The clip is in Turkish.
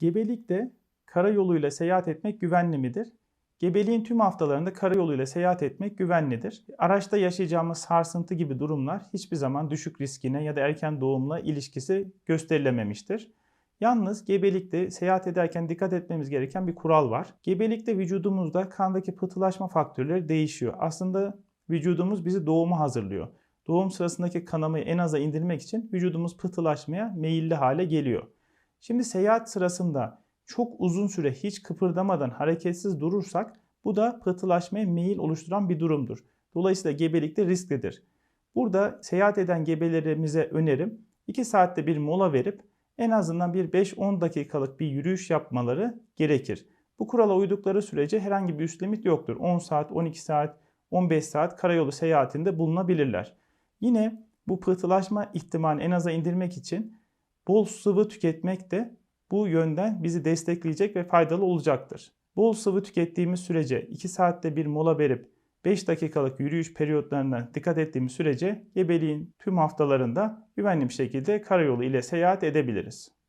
Gebelikte karayoluyla seyahat etmek güvenli midir? Gebeliğin tüm haftalarında karayoluyla seyahat etmek güvenlidir. Araçta yaşayacağımız sarsıntı gibi durumlar hiçbir zaman düşük riskine ya da erken doğumla ilişkisi gösterilememiştir. Yalnız gebelikte seyahat ederken dikkat etmemiz gereken bir kural var. Gebelikte vücudumuzda kandaki pıhtılaşma faktörleri değişiyor. Aslında vücudumuz bizi doğuma hazırlıyor. Doğum sırasındaki kanamayı en aza indirmek için vücudumuz pıhtılaşmaya meyilli hale geliyor. Şimdi seyahat sırasında çok uzun süre hiç kıpırdamadan hareketsiz durursak bu da pıhtılaşmaya meyil oluşturan bir durumdur. Dolayısıyla gebelikte risklidir. Burada seyahat eden gebelerimize önerim 2 saatte bir mola verip en azından bir 5-10 dakikalık bir yürüyüş yapmaları gerekir. Bu kurala uydukları sürece herhangi bir üst limit yoktur. 10 saat, 12 saat, 15 saat karayolu seyahatinde bulunabilirler. Yine bu pıhtılaşma ihtimalini en aza indirmek için bol sıvı tüketmek de bu yönden bizi destekleyecek ve faydalı olacaktır. Bol sıvı tükettiğimiz sürece 2 saatte bir mola verip 5 dakikalık yürüyüş periyotlarına dikkat ettiğimiz sürece gebeliğin tüm haftalarında güvenli bir şekilde karayolu ile seyahat edebiliriz.